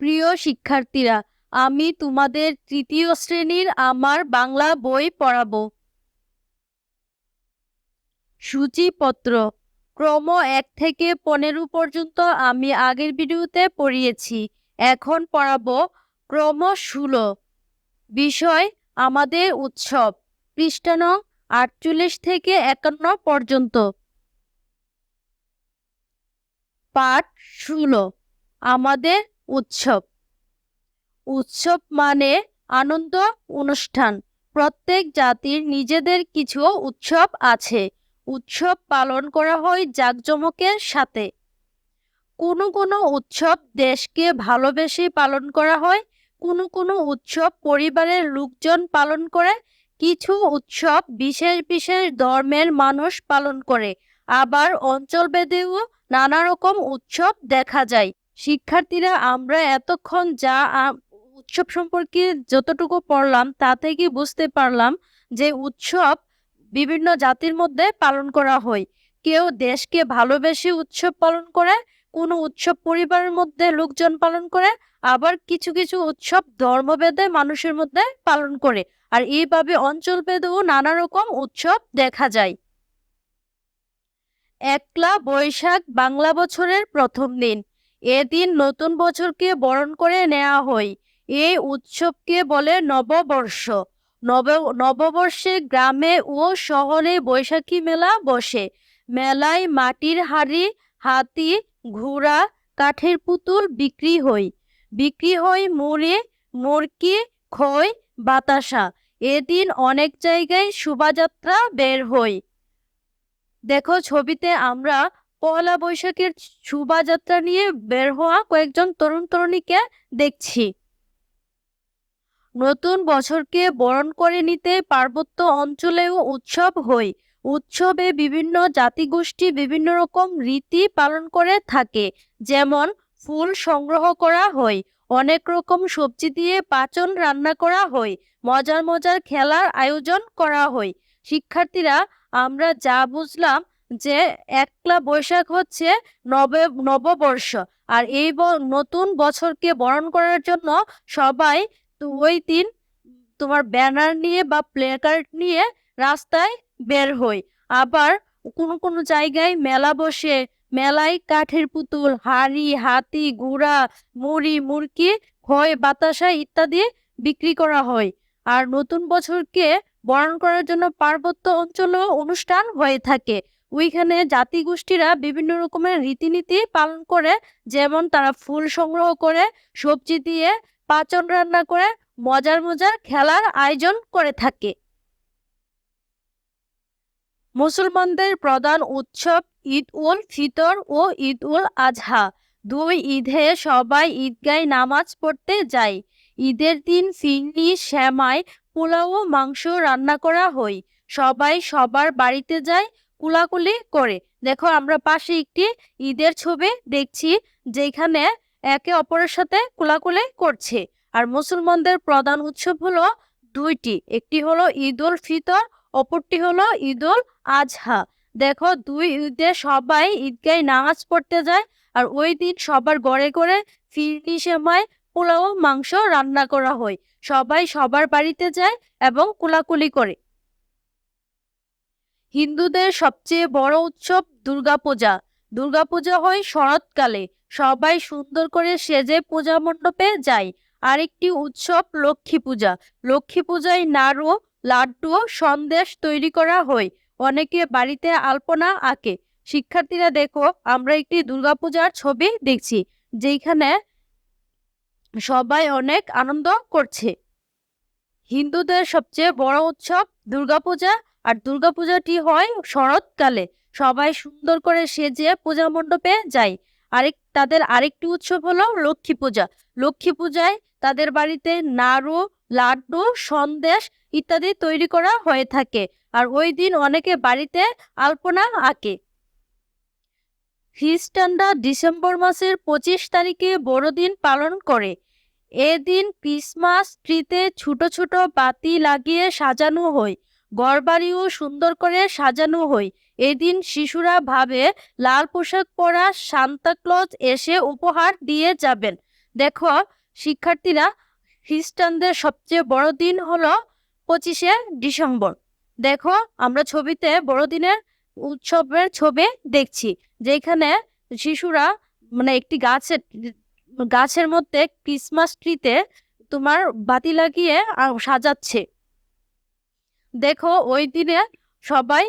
প্রিয় শিক্ষার্থীরা, আমি তোমাদের তৃতীয় শ্রেণির আমার বাংলা বই পড়াব। সূচিপত্র, ক্রম এক থেকে পনেরো পর্যন্ত আমি আগের ভিডিওতে পড়িয়েছি, এখন পড়াবো ক্রম ষোলো। বিষয়, আমাদের উৎসব পৃষ্ঠা নং আটচল্লিশ থেকে একান্ন পর্যন্ত। পাঠ ষোলো, আমাদের উৎসব। উৎসব মানে আনন্দ অনুষ্ঠান। প্রত্যেক জাতির নিজেদের কিছু উৎসব আছে। উৎসব পালন করা হয় জাঁকজমকের সাথে। কোনো কোনো উৎসব দেশকে ভালোবেসে পালন করা হয়, কোনো কোনো উৎসব পরিবারের লোকজন পালন করে, কিছু উৎসব বিশেষ বিশেষ ধর্মের মানুষ পালন করে। আবার অঞ্চলভেদেও নানা রকম উৎসব দেখা যায়। শিক্ষার্থীরা আমরা এতক্ষণ যা উৎসব সম্পর্কে যতটুকু পড়লাম, তা থেকে বুঝতে পারলাম যে উৎসব বিভিন্ন জাতির মধ্যে পালন করা হয়। কেউ দেশকে ভালোবেসে উৎসব পালন করে, কোনো উৎসব পরিবারের মধ্যে লোকজন পালন করে, আবার কিছু কিছু উৎসব ধর্মভেদে মানুষের মধ্যে পালন করে। আর এইভাবে অঞ্চলভেদেও নানা রকম উৎসব দেখা যায়। একলা বৈশাখ বাংলা বছরের প্রথম দিন। এদিন নতুন বছরকে বরণ করে নেওয়া হয়। এই উৎসবকে বলে নববর্ষ। নব, নববর্ষে গ্রামে ও শহরে বৈশাখী মেলা বসে। মেলায় মাটির হাড়ি, হাতি, ঘোড়া, কাঠের পুতুল বিক্রি হয়। বিক্রি হয় মুড়ি, মুরকি, খই, বাতাসা। এদিন অনেক জায়গায় শোভাযাত্রা বের হয়। দেখো ছবিতে আমরা পয়লা বৈশাখের শোভাযাত্রা নিয়ে বের হওয়া কয়েকজন তরুণ তরুণীকে দেখছি। নতুন বছরকে বরণ করে নিতে পার্বত্য অঞ্চলেও উৎসব হয়। উৎসবে বিভিন্ন জাতিগোষ্ঠী বিভিন্ন রকম রীতি পালন করে থাকে। যেমন, ফুল সংগ্রহ করা হয়, অনেক রকম সবজি দিয়ে পাচন রান্না করা হয়, মজার মজার খেলার আয়োজন করা হয়। শিক্ষার্থীরা, আমরা যা বুঝলাম যে একলা বৈশাখ হচ্ছে নবে, নববর্ষ। আর এই নতুন বছরকে বরণ করার জন্য সবাই ওই দিন তোমার ব্যানার নিয়ে বা প্লে কার্ড নিয়ে রাস্তায় বের হই। আবার কোনো কোনো জায়গায় মেলা বসে, মেলায় কাঠের পুতুল, হাড়ি, হাতি ঘোড়া মুড়ি মুরকি খয় বাতাসা ইত্যাদি বিক্রি করা হয়। আর নতুন বছরকে বরণ করার জন্য পার্বত্য অঞ্চলেও অনুষ্ঠান হয়ে থাকে। ওইখানে জাতিগোষ্ঠীরা বিভিন্ন রকমের রীতিনীতি পালন করে, যেমন তারা ফুল সংগ্রহ করে, সবজি দিয়ে পাচন রান্না করে, মজার মজার খেলার আয়োজন করে থাকে। মুসলমানদের প্রধান উৎসব ঈদ উল ফিতর ও ঈদ উল আজহা। দুই ঈদে সবাই ঈদগায় নামাজ পড়তে যায়। ঈদের দিন ফিরনি শ্যামাই পোলাও মাংস রান্না করা হয়। সবাই সবার বাড়িতে যায়। কুলাকুলি করে। দেখো আমরা পাশে একটি ঈদের ছবি দেখছি, যেখানে একে অপরের সাথে কুলাকুলি করছে। আর মুসলমানদের প্রধান উৎসব হলো দুইটি, একটি হলো ঈদ উল ফিতর, অপরটি হলো ঈদ উল আজহা। দেখো দুই ঈদে সবাই ঈদগায় নামাজ পড়তে যায়, আর ওই দিন সবার ঘরে ঘরে ফিরনি সময় পোলাও, মাংস রান্না করা হয়। সবাই সবার বাড়িতে যায় এবং কুলাকুলি করে। হিন্দুদের সবচেয়ে বড় উৎসব দুর্গাপূজা। দুর্গাপূজা হয় শরৎকালে। সবাই সুন্দর করে সেজে পূজা মণ্ডপে যায়। আরেকটি উৎসব লক্ষ্মী পূজা। লক্ষ্মী পূজায় নাড়ু, লাড্ডু সন্দেশ তৈরি করা হয়। অনেকে বাড়িতে আলপনা আঁকে। শিক্ষার্থীরা, দেখো, আমরা একটি দুর্গাপূজার ছবি দেখছি যেখানে সবাই অনেক আনন্দ করছে। হিন্দুদের সবচেয়ে বড় উৎসব দুর্গাপূজা। আর দুর্গাপূজাটি হয় শরৎকালে। সবাই সুন্দর করে সেজে পূজা মণ্ডপে যায়। আরেক, তাদের আরেকটি উৎসব হলো লক্ষ্মী পূজা। লক্ষ্মী পূজায় তাদের বাড়িতে নাড়ু, লাড্ডু, সন্দেশ ইত্যাদি তৈরি করা হয়ে থাকে। আর ওই দিন অনেকে বাড়িতে আলপনা আঁকে। খ্রিস্টানরা ডিসেম্বর মাসের পঁচিশ তারিখে বড়দিন পালন করে। এদিন ক্রিসমাস ট্রিতে ছোট ছোট বাতি লাগিয়ে সাজানো হয়। ঘরবাড়িও সুন্দর করে সাজানো হয়। এদিন শিশুরা ভাবে লাল পোশাক পরা সান্তা ক্লজ এসে উপহার দিয়ে যাবেন। দেখো, শিক্ষার্থীরা, খ্রিস্টানদের সবচেয়ে বড় দিন হলো পঁচিশে ডিসেম্বর। দেখো, আমরা ছবিতে বড়দিনের উৎসবের ছবি দেখছি, যেখানে শিশুরা মানে একটি গাছের গাছের মধ্যে ক্রিসমাস ট্রিতে তোমার বাতি লাগিয়ে সাজাচ্ছে। দেখো, ওই দিনে সবাই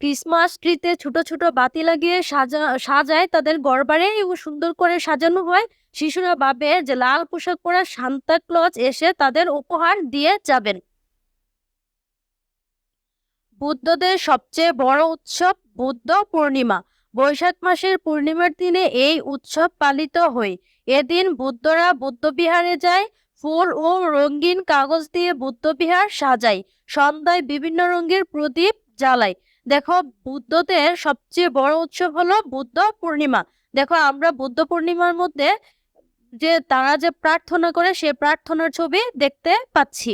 ক্রিসমাস ট্রিতে ছোট ছোট বাতি লাগিয়ে সাজা, সাজায়, তাদের গড়বাড়ি সুন্দর করে সাজানো হয়। শিশুরা ভাবে যে লাল পোশাক পরা সান্তা ক্লজ এসে তাদের উপহার দিয়ে যাবেন। বুদ্ধদের সবচেয়ে বড় উৎসব বুদ্ধ পূর্ণিমা। বৈশাখ মাসের পূর্ণিমার দিনে এই উৎসব পালিত হয়। এদিন বুদ্ধরা বুদ্ধবিহারে যায় ফুল ও রঙিন কাগজ দিয়ে বুদ্ধবিহার সাজায় সন্ধ্যায় বিভিন্ন রঙের প্রদীপ জ্বালায় দেখো, বুদ্ধদের সবচেয়ে বড় উৎসব হলো বুদ্ধ পূর্ণিমা। দেখো, আমরা বুদ্ধ পূর্ণিমার মধ্যে যে তারা যে প্রার্থনা করে, সে প্রার্থনার ছবি দেখতে পাচ্ছি।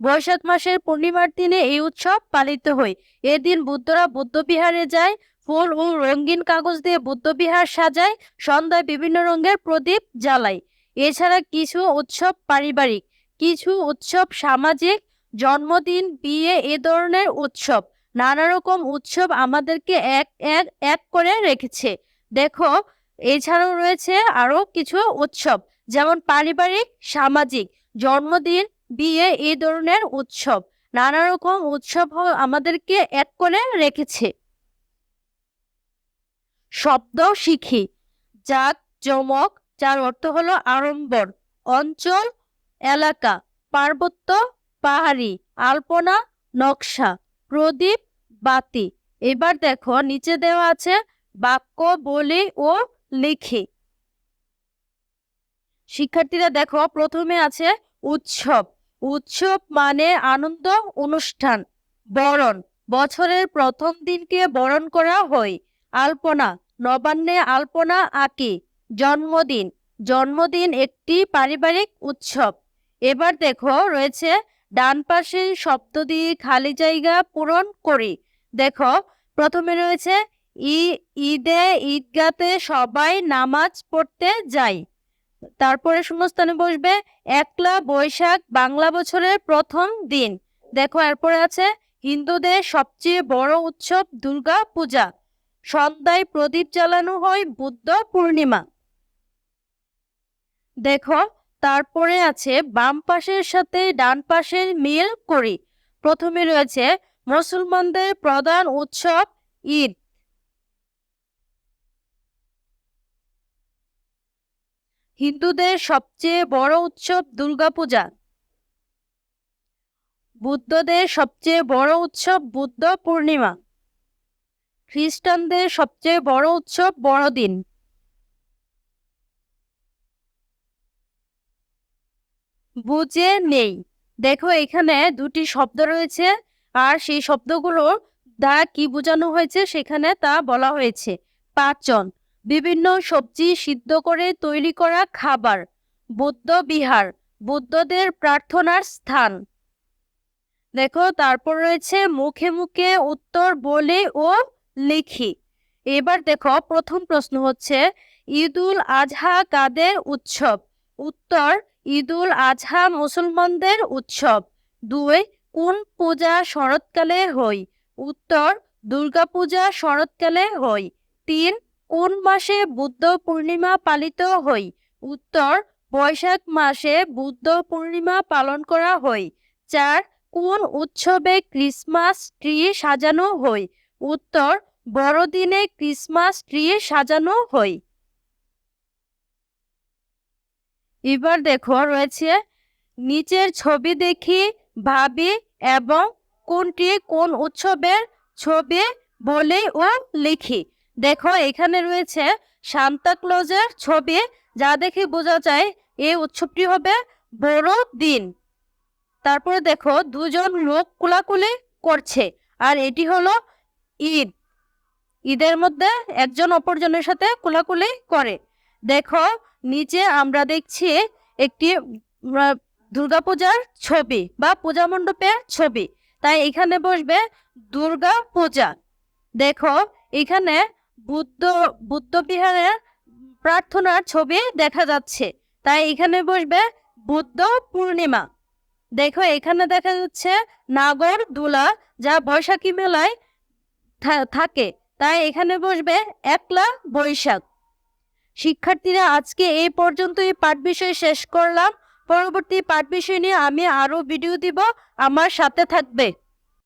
বৈশাখ মাসের পূর্ণিমার দিনে এই উৎসব পালিত হয়। এদিন বুদ্ধরা বুদ্ধবিহারে যায়, ফুল ও রঙিন কাগজ দিয়ে বুদ্ধবিহার সাজায়, সন্ধ্যায় বিভিন্ন রঙের প্রদীপ জ্বালায় এছাড়া কিছু উৎসব পারিবারিক, কিছু উৎসব সামাজিক, জন্মদিন, বিয়ে, এ ধরনের উৎসব। নানা রকম উৎসব আমাদেরকে এক এক এক করে রেখেছে। দেখো, এছাড়াও রয়েছে আরও কিছু উৎসব, যেমন পারিবারিক, সামাজিক, জন্মদিন, বিয়ে এই ধরনের উৎসব। নানা রকম উৎসব আমাদেরকে এক করে রেখেছে। শব্দ শিখি জাক জমক যার অর্থ হলো আড়ম্বর। অঞ্চল, এলাকা, পার্বত্য, পাহাড়ি, আলপনা, নকশা, প্রদীপ, বাতি। এবার দেখো, নিচে দেওয়া আছে বাক্য, বলি ও লিখি। শিক্ষার্থীরা দেখো, প্রথমে আছে উৎসব। উৎসব মানে আনন্দ, অনুষ্ঠান, বরণ। বছরের প্রথম দিনকে বরণ করা হয়। আলপনা, নবান্নে আলপনা আঁকি। জন্মদিন। জন্মদিন একটি পারিবারিক উৎসব। এবার দেখো রয়েছে ডান পাশে শব্দ দিয়ে খালি জায়গা পূরণ করি। দেখো, প্রথমে রয়েছে ই, ঈদে, ঈদগাতে সবাই নামাজ পড়তে যায়। তারপরে শূন্যস্থানে বসবে একলা বৈশাখ বাংলা বছরের প্রথম দিন। দেখো, এরপরে আছে হিন্দুদের সবচেয়ে বড় উৎসব দুর্গা পূজা সন্ধ্যায় প্রদীপ জ্বালানো হয় বুদ্ধ পূর্ণিমা। দেখো, তারপরে আছে বাম পাশের সাথে ডান পাশের মিল করি। প্রথমে রয়েছে মুসলমানদের প্রধান উৎসব ঈদ। হিন্দুদের সবচেয়ে বড় উৎসব দুর্গাপূজা। বুদ্ধদের সবচেয়ে বড় উৎসব বুদ্ধ পূর্ণিমা। খ্রিস্টানদের সবচেয়ে বড় উৎসব বড়দিন। বুঝে নেই। দেখো, এখানে দুটি শব্দ রয়েছে, আর সেই শব্দগুলো দ্বারা কি বোঝানো হয়েছে, সেখানে তা বলা হয়েছে। পাচন বিভিন্ন সবজি সিদ্ধ করে তৈরি করা খাবার। বুদ্ধ বিহার। বুদ্ধদের প্রার্থনার স্থান। দেখো, তারপর রয়েছে মুখে মুখে উত্তর বলে ও লিখি। এবার দেখো, প্রথম প্রশ্ন হচ্ছে, ঈদুল আজহা কাদের উৎসব? উত্তর ঈদুল আজহা মুসলমানদের উৎসব। দুই, কোন পূজা শরৎকালে হয়? উত্তর, দুর্গাপূজা শরৎকালে হয়। তিন, কোন মাসে বুদ্ধ পূর্ণিমা পালিত হয়? উত্তর, বৈশাখ মাসে বুদ্ধ পূর্ণিমা পালন করা হয়। চার, কোন উৎসবে ক্রিসমাস ট্রি সাজানো হয়? উত্তর, বড়দিনে ক্রিসমাস ট্রি সাজানো হয়। এবার দেখো, রয়েছে নিচের ছবি দেখি, ভাবি এবং কোনটি কোন উৎসবের ছবি বলে ও লিখি। দেখো, এখানে রয়েছে সান্তা ক্লজের ছবি, যা দেখে বোঝা যায় এই উৎসবটি হবে বড় দিন তারপরে দেখো, দুজন লোক কোলাকুলি করছে, আর এটি হলো ঈদ। ঈদের মধ্যে একজন অপরজনের সাথে কোলাকুলি করে। দেখো নিচে আমরা দেখছি একটি দুর্গাপূজার ছবি বা পূজা মণ্ডপের ছবি। তাই এখানে বসবে দুর্গা পূজা দেখো, এখানে বুদ্ধ বুদ্ধ বিহারের প্রার্থনার ছবি দেখা যাচ্ছে। তাই এখানে বসবে বুদ্ধ পূর্ণিমা। দেখো, এখানে দেখা যাচ্ছে নাগর দোলা, যা বৈশাখী মেলায় থাকে। তাই এখানে বসবে একলা বৈশাখ। শিক্ষার্থীরা, আজকে এই পর্যন্তই পাঠ বিষয় শেষ করলাম। পরবর্তী পাঠ বিষয় নিয়ে আমি আরও ভিডিও দিব। আমার সাথে থাকবে।